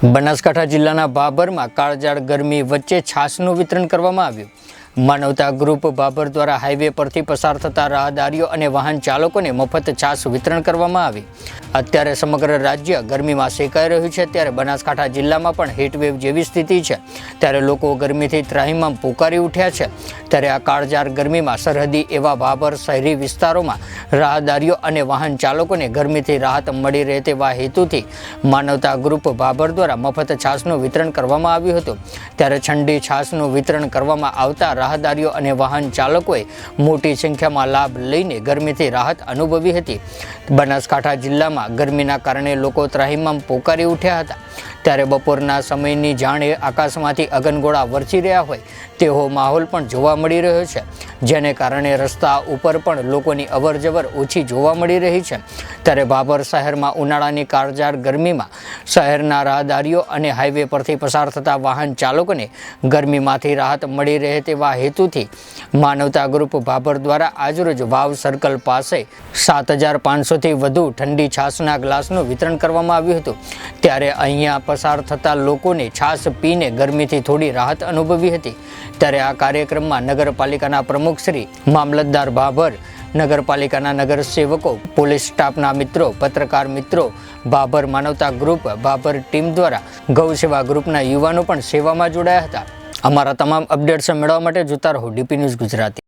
બનાસકાંઠા જિલ્લાના ભાભરમાં કાળજાળ ગરમી વચ્ચે છાશનું વિતરણ કરવામાં આવ્યું. માનવતા ગ્રુપ ભાભર દ્વારા હાઈવે પરથી પસાર થતા રાહદારીઓ અને વાહન ચાલકોને મફત છાશ વિતરણ કરવામાં આવી. અત્યારે સમગ્ર રાજ્ય ગરમીમાં શેકાઈ રહ્યું છે, ત્યારે બનાસકાંઠા જિલ્લામાં પણ હીટવેવ જેવી સ્થિતિ છે. ત્યારે લોકો ગરમીથી ત્રાહીમામ પોકારી ઉઠ્યા છે. ત્યારે આ કાળજાળ ગરમીમાં સરહદી એવા બાબર શહેરી વિસ્તારોમાં રાહદારીઓ અને વાહન ચાલકોને ગરમીથી રાહત મળી રહે તેવા હેતુથી માનવતા ગ્રુપ ભાભર દ્વારા મફત છાશનું વિતરણ કરવામાં આવ્યું હતું. ત્યારે ઠંડી છાશનું વિતરણ કરવામાં આવતા રાહદારીઓ અને વાહન ચાલકોએ મોટી સંખ્યામાં લાભ લઈને ગરમીથી રાહત અનુભવી હતી. બનાસકાંઠા જિલ્લામાં ગરમીના કારણે લોકો ત્રાહિમામ પોકારી ઉઠ્યા હતા. ત્યારે બપોરના સમયની જાણે આકાશમાંથી અગનગોળા વરસી રહ્યા હોય તેવો માહોલ પણ જોવા મળી રહ્યો છે. જેને કારણે રસ્તા ઉપર પણ લોકોની અવરજવર ઓછી જોવા મળી રહી છે. ત્યારે બાબર શહેરમાં ઉનાળાની કાળજાળ ગરમીમાં શહેરના રાહદારીઓ અને હાઈવે પરથી પસાર થતા વાહન ચાલકોને ગરમીમાંથી રાહત મળી રહે તેવા હેતુથી માનવતા ગ્રુપ ભાભર દ્વારા આજરોજ વાવ સર્કલ પાસે સાત હજાર પાંચસોથી વધુ ઠંડી છાશના ગ્લાસનું વિતરણ કરવામાં આવ્યું હતું. ત્યારે અહીંયા પસાર થતા લોકોને છાશ પીને ગરમીથી થોડી રાહત અનુભવી હતી. ત્યારે આ કાર્યક્રમમાં નગરપાલિકાના પ્રમુખ શ્રી મામલતદાર ભાભર, નગરપાલિકાના નગરસેવકો, પોલીસ સ્ટાફના મિત્રો, પત્રકાર મિત્રો, ભાભર માનવતા ગ્રુપ, ભાભર ટીમ દ્વારા ગૌ સેવા ગ્રુપના યુવાનો પણ સેવામાં જોડાયા હતા. અમારા તમામ અપડેટ્સ મેળવવા માટે જોતા રહો ડીપી ન્યૂઝ ગુજરાતી.